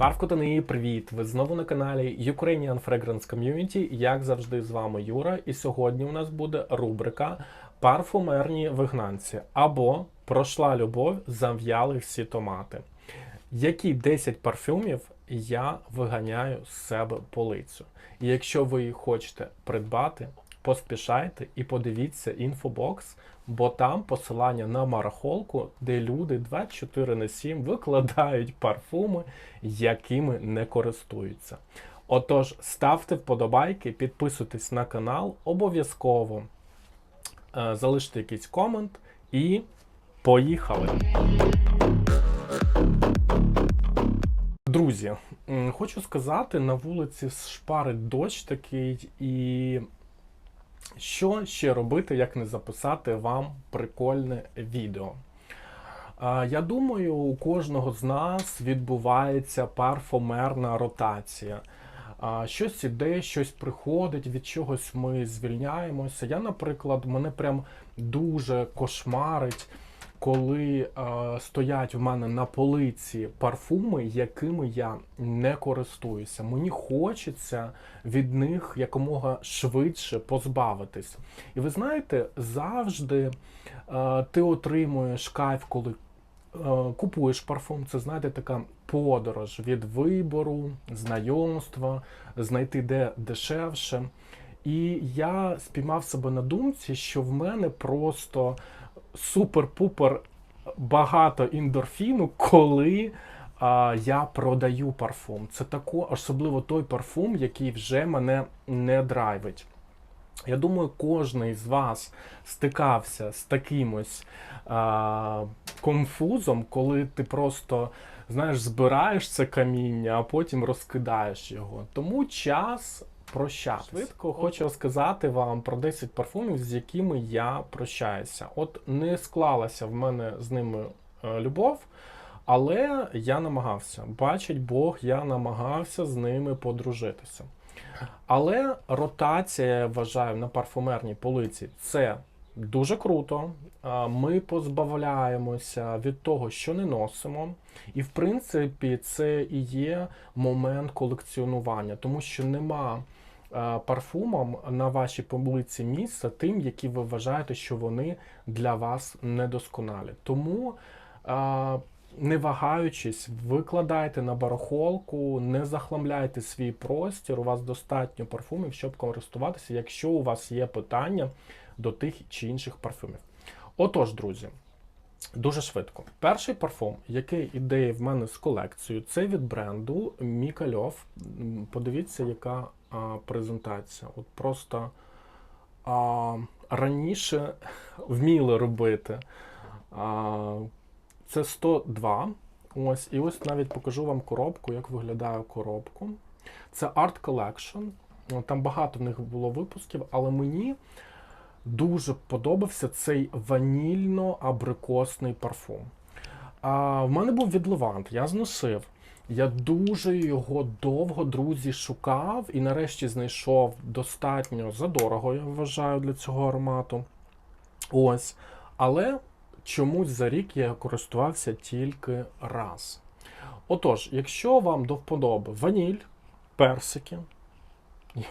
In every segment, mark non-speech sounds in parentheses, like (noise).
Парвкотани, привіт! Ви знову на каналі Ukrainian Fragrance Community. Як завжди, з вами Юра. І сьогодні у нас буде рубрика Парфумерні вигнанці або Пройшла любов, зав'яли всі томати. Які 10 парфюмів я виганяю з себе полицю? І якщо ви їх хочете придбати, поспішайте і подивіться інфобокс, бо там посилання на марахолку, де люди 24 на 7 викладають парфуми, якими не користуються. Отож, ставте вподобайки, підписуйтесь на канал, обов'язково е, залиште якийсь комент і поїхали! Друзі, хочу сказати, на вулиці шпарить дощ такий, і що ще робити, як не записати вам прикольне відео. Я думаю, у кожного з нас відбувається парфумерна ротація. Щось іде, щось приходить, від чогось ми звільняємося. Я, наприклад, мене прям дуже кошмарить, коли е, стоять в мене на полиці парфуми, якими я не користуюся. Мені хочеться від них якомога швидше позбавитись. І ви знаєте, завжди е, ти отримуєш кайф, коли е, купуєш парфум. Це знаєте, така подорож від вибору, знайомства, знайти де дешевше. І я спіймав себе на думці, що в мене просто супер-пупер багато індорфіну, коли а, я продаю парфум. Це тако, особливо той парфум, який вже мене не драйвить. Я думаю, кожен з вас стикався з такимось а, конфузом, коли ти просто знаєш, збираєш це каміння, а потім розкидаєш його. Тому час прощатися. Швидко хочу розказати вам про 10 парфумів, з якими я прощаюся. От не склалася в мене з ними е, любов. Але я намагався. Бачить Бог, я намагався з ними подружитися. Але ротація, я вважаю, на парфумерній полиці це дуже круто. Ми позбавляємося від того, що не носимо. І, в принципі, це і є момент колекціонування, тому що нема парфумам на вашій полиці місця тим, які ви вважаєте, що вони для вас недосконалі. Тому. не вагаючись, викладайте на барахолку, не захламляйте свій простір. У вас достатньо парфумів, щоб користуватися, якщо у вас є питання до тих чи інших парфумів. Отож, друзі, дуже швидко. Перший парфум, який іде в мене з колекцією, це від бренду Мікальов. Подивіться, яка а, презентація. От просто а, раніше (laughs) вміли робити. А, це 102. Ось, і ось навіть покажу вам коробку, як виглядає коробку. Це Art Collection. Там багато в них було випусків, але мені дуже подобався цей ванільно-абрикосний парфум. А, В мене був від Левант, я зносив. Я дуже його довго, друзі, шукав і нарешті знайшов достатньо задорого, я вважаю, для цього аромату. Ось. Але чомусь за рік я користувався тільки раз. Отож, якщо вам до вподоби ваніль, персики,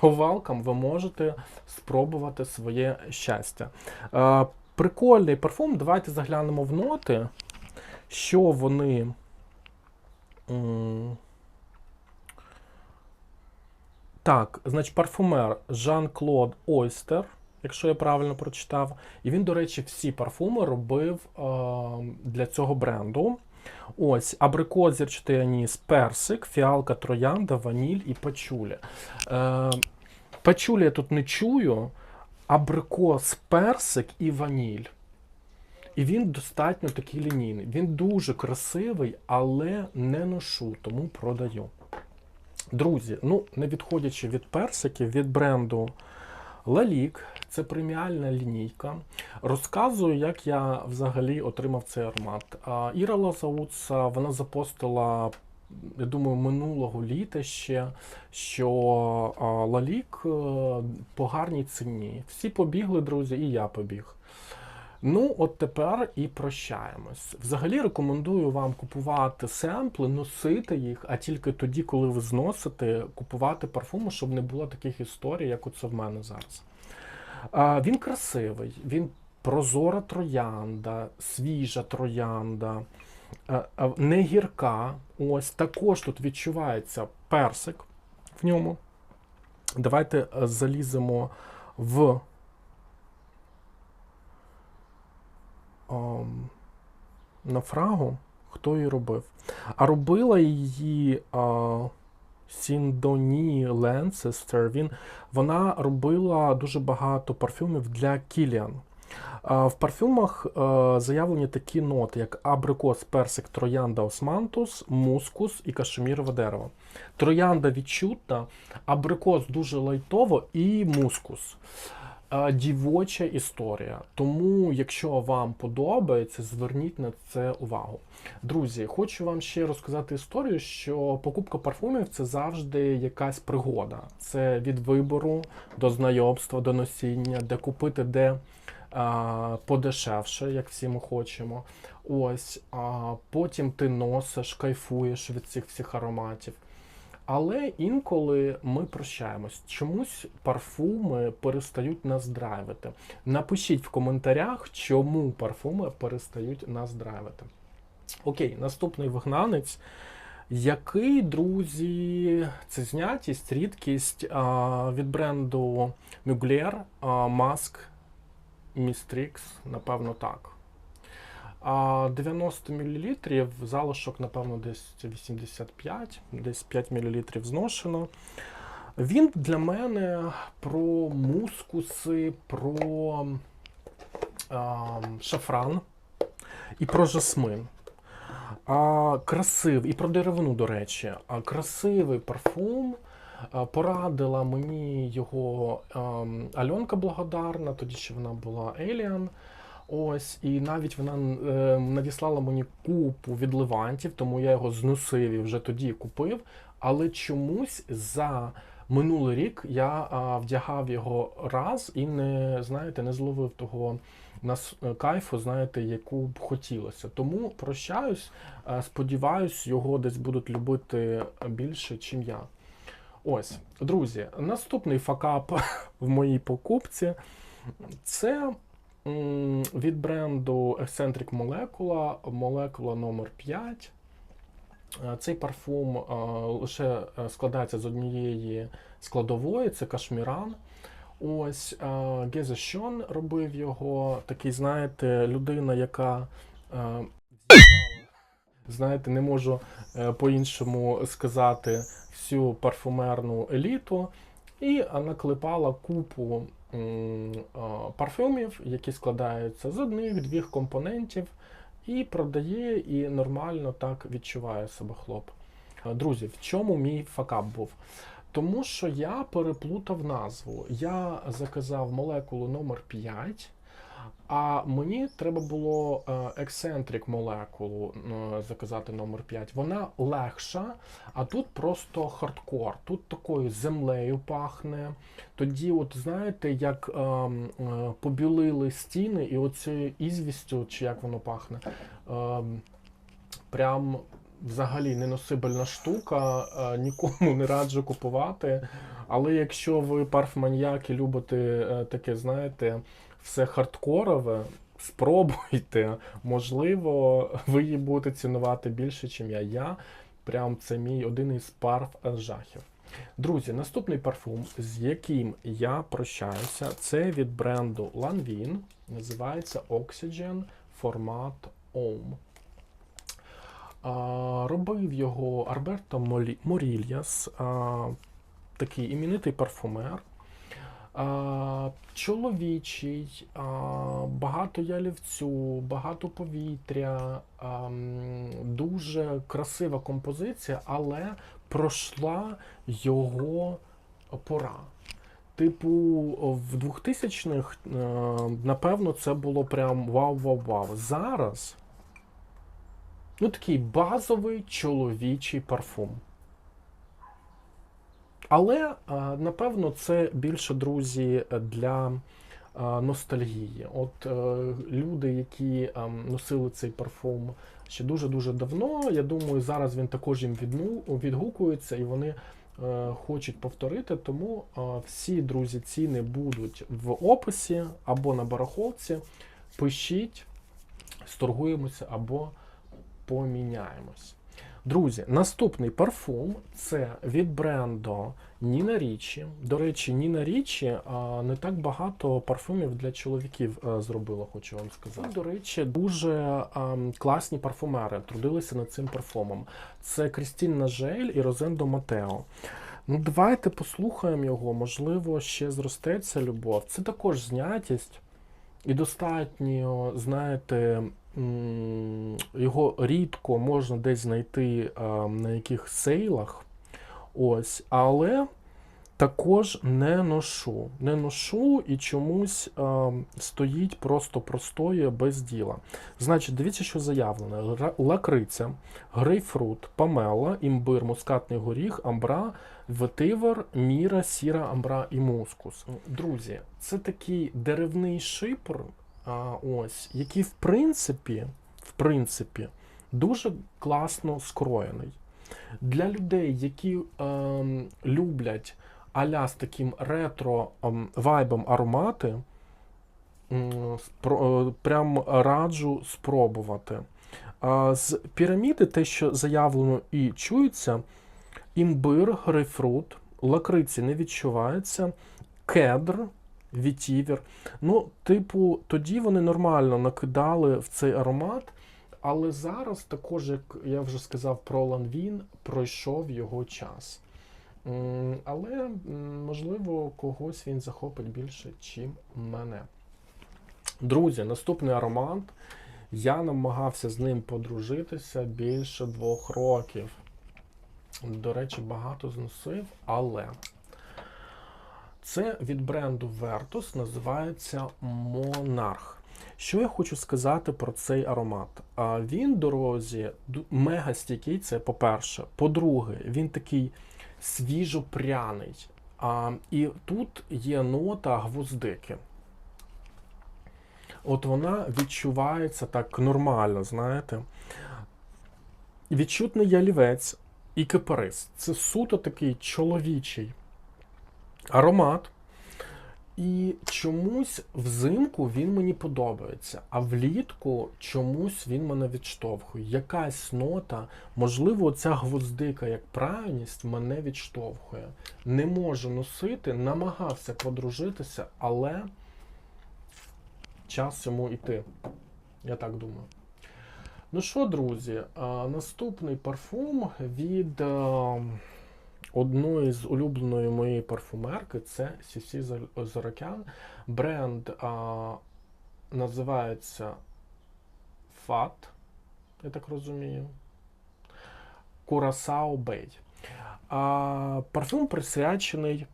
welcome, ви можете спробувати своє щастя. Е, прикольний парфум. Давайте заглянемо в ноти, що вони. Так, значить, парфумер Жан-Клод Ойстер якщо я правильно прочитав. І він, до речі, всі парфуми робив е, для цього бренду. Ось абрикос, зірчатий аніс, персик, фіалка, троянда, ваніль і пачуля. Е, Пачулі я тут не чую, абрикос, персик і ваніль. І він достатньо такий лінійний. Він дуже красивий, але не ношу, тому продаю. Друзі, ну, не відходячи від персиків, від бренду Лалік це преміальна лінійка. Розказую, як я взагалі отримав цей аромат. Іра Лазауца вона запостила, я думаю, минулого літа ще, що Лалік е, по гарній ціні. Всі побігли, друзі, і я побіг. Ну, от тепер і прощаємось. Взагалі рекомендую вам купувати семпли, носити їх, а тільки тоді, коли ви зносите, купувати парфуми, щоб не було таких історій, як оце в мене зараз. А, він красивий, він прозора троянда, свіжа троянда, не гірка. Ось також тут відчувається персик в ньому. Давайте е, заліземо в на фрагу, хто її робив. А робила її а, Сіндоні Ленсестер. Він, вона робила дуже багато парфюмів для Кіліан. В парфюмах е, заявлені такі ноти, як абрикос, персик, троянда, османтус, мускус і кашемірове дерево. Троянда відчутна, абрикос дуже лайтово і мускус. Е, Дівоча історія. Тому, якщо вам подобається, зверніть на це увагу. Друзі, хочу вам ще розказати історію, що покупка парфумів це завжди якась пригода. Це від вибору до знайомства, до носіння, де купити, де а, подешевше, як всі ми хочемо. Ось, а потім ти носиш, кайфуєш від цих всіх ароматів. Але інколи ми прощаємось. Чомусь парфуми перестають нас драйвити. Напишіть в коментарях, чому парфуми перестають нас драйвити. Окей, наступний вигнанець. Який, друзі, це знятість, рідкість а, від бренду Mugler Mask Mistrix, напевно, так. А 90 мл, залишок, напевно, десь 85, десь 5 мл зношено. Він для мене про мускуси, про а, шафран і про жасмин. А, красивий, і про деревину, до речі, а, красивий парфум. А, Порадила мені його ем, Альонка Благодарна, тоді ще вона була Alien. Ось, і навіть вона е, надіслала мені купу відливантів, тому я його зносив і вже тоді купив. Але чомусь за минулий рік я а, вдягав його раз і не знаєте, не зловив того нас кайфу, знаєте, яку б хотілося. Тому прощаюсь, е, сподіваюсь, його десь будуть любити більше, чим я. Ось, друзі, наступний факап (laughs) в моїй покупці це від бренду Eccentric Molecula, Molecula номер 5. Е, Цей парфум е, лише е, складається з однієї складової, це кашміран. Ось Гезе Шон робив його. Такий, знаєте, людина, яка знаєте, не можу по-іншому сказати всю парфумерну еліту, і наклепала купу парфюмів, які складаються з одних-двох компонентів, і продає, і нормально так відчуває себе хлоп. Друзі, в чому мій факап був? Тому що я переплутав назву. Я заказав молекулу номер 5, а мені треба було е, ексцентрик молекулу е, заказати номер 5. Вона легша, а тут просто хардкор. Тут такою землею пахне. Тоді, от знаєте, як е, е, побілили стіни, і оцією ізвістю, чи як воно пахне, е, прям взагалі неносибельна штука, е, нікому не раджу купувати. Але якщо ви парфманьяк і любите е, таке, знаєте, все хардкорове, спробуйте. Можливо, ви її будете цінувати більше, ніж я. Я прям це мій один із парф жахів. Друзі, наступний парфум, з яким я прощаюся, це від бренду Lanvin. Називається Oxygen Format. А, робив його Арберто Морільяс, такий іменитий парфумер. А, чоловічий, а, багато ялівцю, багато повітря, а, дуже красива композиція, але пройшла його пора. Типу, в 2000-х, е, напевно, це було прям вау-вау-вау. Зараз ну, такий базовий чоловічий парфум. Але, е, напевно, це більше, друзі, для ностальгії. От е, люди, які ем, носили цей парфум ще дуже-дуже давно, я думаю, зараз він також їм відгукується і вони е, хочуть повторити. Тому е, всі друзі ціни будуть в описі або на барахолці. Пишіть, сторгуємося або поміняємось. Друзі, наступний парфум це від бренду Ніна Річі. До речі, Ніна Річі не так багато парфумів для чоловіків а, зробила, хочу вам сказати. До речі, дуже класні парфумери трудилися над цим парфумом. Це Крістін Нажель і Розендо Матео. Ну, давайте послухаємо його, можливо, ще зростеться любов. Це також знятість. І достатньо, знаєте, його рідко можна десь знайти на яких сейлах. Ось, але також не ношу. Не ношу і чомусь а, стоїть просто простоє без діла. Значить, дивіться, що заявлено: лакриця, грейпфрут, памела, імбир, мускатний горіх, амбра, ветивер, міра, сіра, амбра і мускус. Друзі, це такий деревний шипр, ось, який в принципі, в принципі, дуже класно скроєний. Для людей, які ем, люблять аля з таким ретро ем, вайбом аромати, е, прям раджу спробувати. З піраміди, те, що заявлено і чується, імбир, грейпфрут, лакриці не відчувається, кедр, вітівер. Ну, типу, тоді вони нормально накидали в цей аромат, але зараз, також, як я вже сказав про Ланвін, пройшов його час. Але, можливо, когось він захопить більше, чим мене. Друзі, наступний аромат. Я намагався з ним подружитися більше двох років. До речі, багато зносив, але це від бренду Vertus називається Monarch. Що я хочу сказати про цей аромат? Він дорозі мега стійкий, це по-перше. По-друге, він такий свіжопряний. І тут є нота гвоздики. От вона відчувається так нормально, знаєте. Відчутний ялівець і кипарис. Це суто такий чоловічий аромат. І чомусь взимку він мені подобається, а влітку чомусь він мене відштовхує. Якась нота, можливо, ця гвоздика як правильність мене відштовхує. Не можу носити, намагався подружитися, але час йому йти. Я так думаю. Ну що, друзі, наступний парфум від одної з улюбленої моєї парфумерки це CC Зорокян. Бренд а, називається FAT, я так розумію. Curaçao Bay. А, парфум присвячений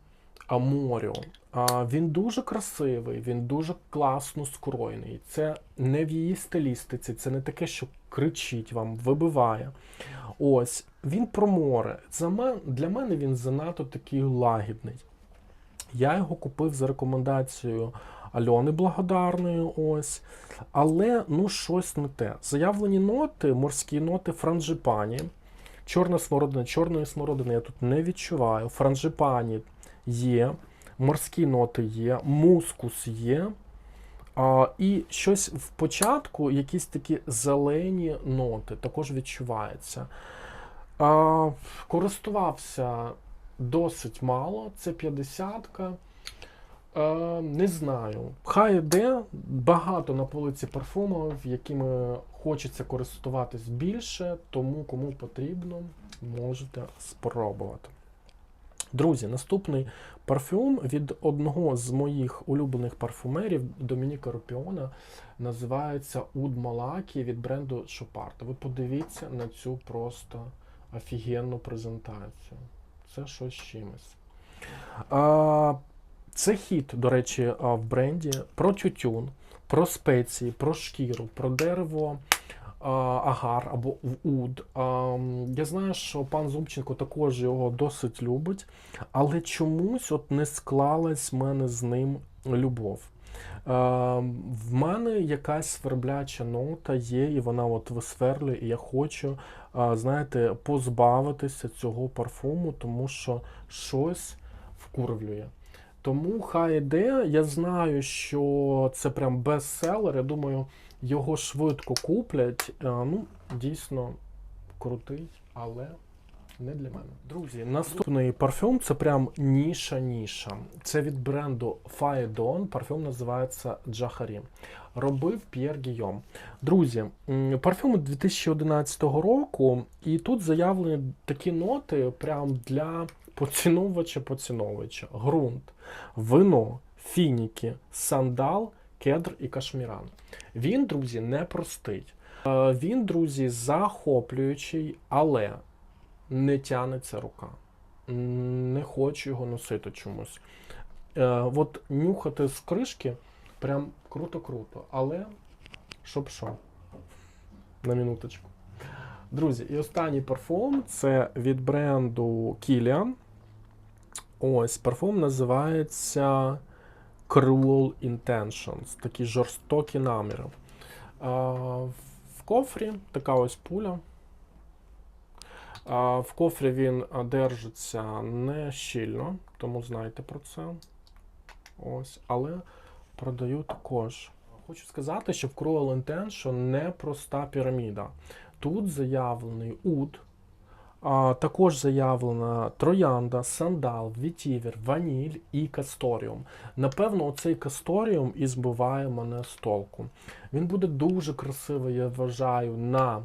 морю. А, він дуже красивий, він дуже класно скроєний. Це не в її стилістиці, це не таке, що кричить вам, вибиває. Ось, він про море. Для мене він занадто такий лагідний. Я його купив за рекомендацією Альони Благодарної. Ось. Але ну щось не те. Заявлені ноти, морські ноти франжипані. Чорна смородина, чорної смородини я тут не відчуваю. Франжипані є, морські ноти є, мускус є. А, і щось в початку, якісь такі зелені ноти також відчуваються. А, користувався досить мало, це 50-ка. Е, не знаю. Хай іде багато на полиці парфумів, якими хочеться користуватись більше, тому кому потрібно, можете спробувати. Друзі, наступний парфюм від одного з моїх улюблених парфумерів Домініка Рупіона називається Уд Малакі від бренду Шопарта. Ви подивіться на цю просто офігенну презентацію. Це щось чимось. А, це хіт, до речі, в бренді про тютюн, про спеції, про шкіру, про дерево агар або уд. Я знаю, що пан Зубченко також його досить любить, але чомусь от не склалась в мене з ним любов. в мене якась свербляча нота є, і вона от висверлює, і я хочу, знаєте, позбавитися цього парфуму, тому що щось вкурвлює. Тому хай іде. Я знаю, що це прям бестселер. Я думаю, його швидко куплять. Ну, дійсно крутий, але не для мене. Друзі, наступний парфюм це прям ніша-ніша. Це від бренду Faedon. Парфюм називається Джахарі. Робив П'єр Гійом. Друзі, парфюм 2011 року, і тут заявлені такі ноти прям для поціновувача-поціновувача. Грунт, вино, фініки, сандал, кедр і кашміран. Він, друзі, не простий. Е, Він, друзі, захоплюючий, але не тянеться рука. Не хочу його носити чомусь. Е, от нюхати з кришки прям круто-круто. Але щоб що? На минуточку. Друзі, і останній парфум це від бренду Kilian. Ось парфум називається Cruel Intentions. Такі жорстокі наміри. А, в кофрі така ось пуля. В кофрі він держиться не щільно, тому знайте про це. Ось, але продаю також. Хочу сказати, що в Cruel Intention не проста піраміда. Тут заявлений уд, а, також заявлена троянда, сандал, вітівер, ваніль і касторіум. Напевно, оцей касторіум і збиває мене з толку. Він буде дуже красивий, я вважаю, на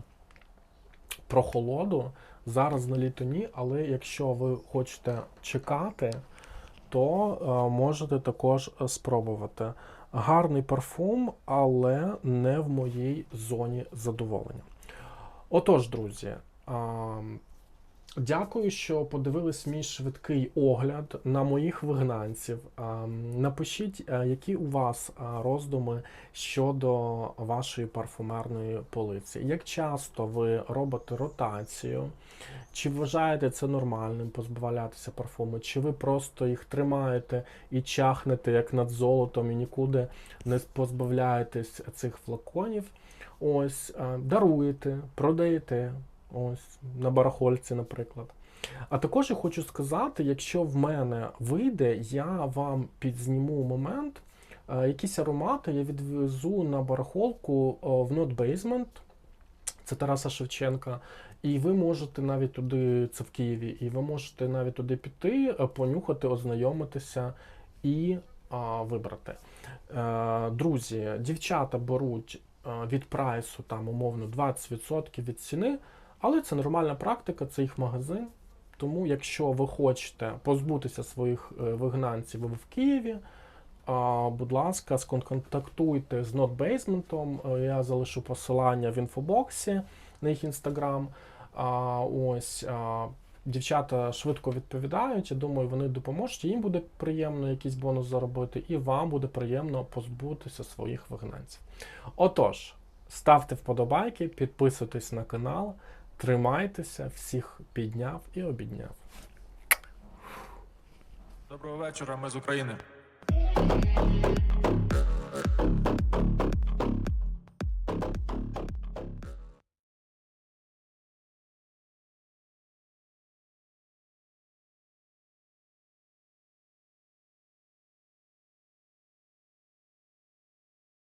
прохолоду. Зараз на літо ні, але якщо ви хочете чекати, то е, можете також е, спробувати. Гарний парфум, але не в моїй зоні задоволення. Отож, друзі, дякую, що подивились мій швидкий огляд на моїх вигнанців. Напишіть, е, які у вас роздуми щодо вашої парфумерної полиці. Як часто ви робите ротацію? Чи вважаєте це нормальним позбавлятися парфуми? Чи ви просто їх тримаєте і чахнете як над золотом і нікуди не позбавляєтесь цих флаконів? Ось, е, даруєте, продаєте, ось на барахольці, наприклад. А також я хочу сказати, якщо в мене вийде, я вам підзніму момент. е, Якісь аромати я відвезу на барахолку е, в Not Basement, це Тараса Шевченка. І ви можете навіть туди, це в Києві, і ви можете навіть туди піти, е, понюхати, ознайомитися і а, вибрати. Е, друзі, дівчата беруть від прайсу там умовно 20% від ціни, але це нормальна практика, це їх магазин. Тому, якщо ви хочете позбутися своїх е, вигнанців в Києві, будь ласка, сконтактуйте з Not Basement. Е, Я залишу посилання в інфобоксі на їх інстаграм. Ось дівчата швидко відповідають. Я думаю, вони допоможуть. Їм буде приємно якийсь бонус заробити, і вам буде приємно позбутися своїх вигнанців. Отож, ставте вподобайки, підписуйтесь на канал, тримайтеся, всіх підняв і обідняв. Доброго вечора, ми з України.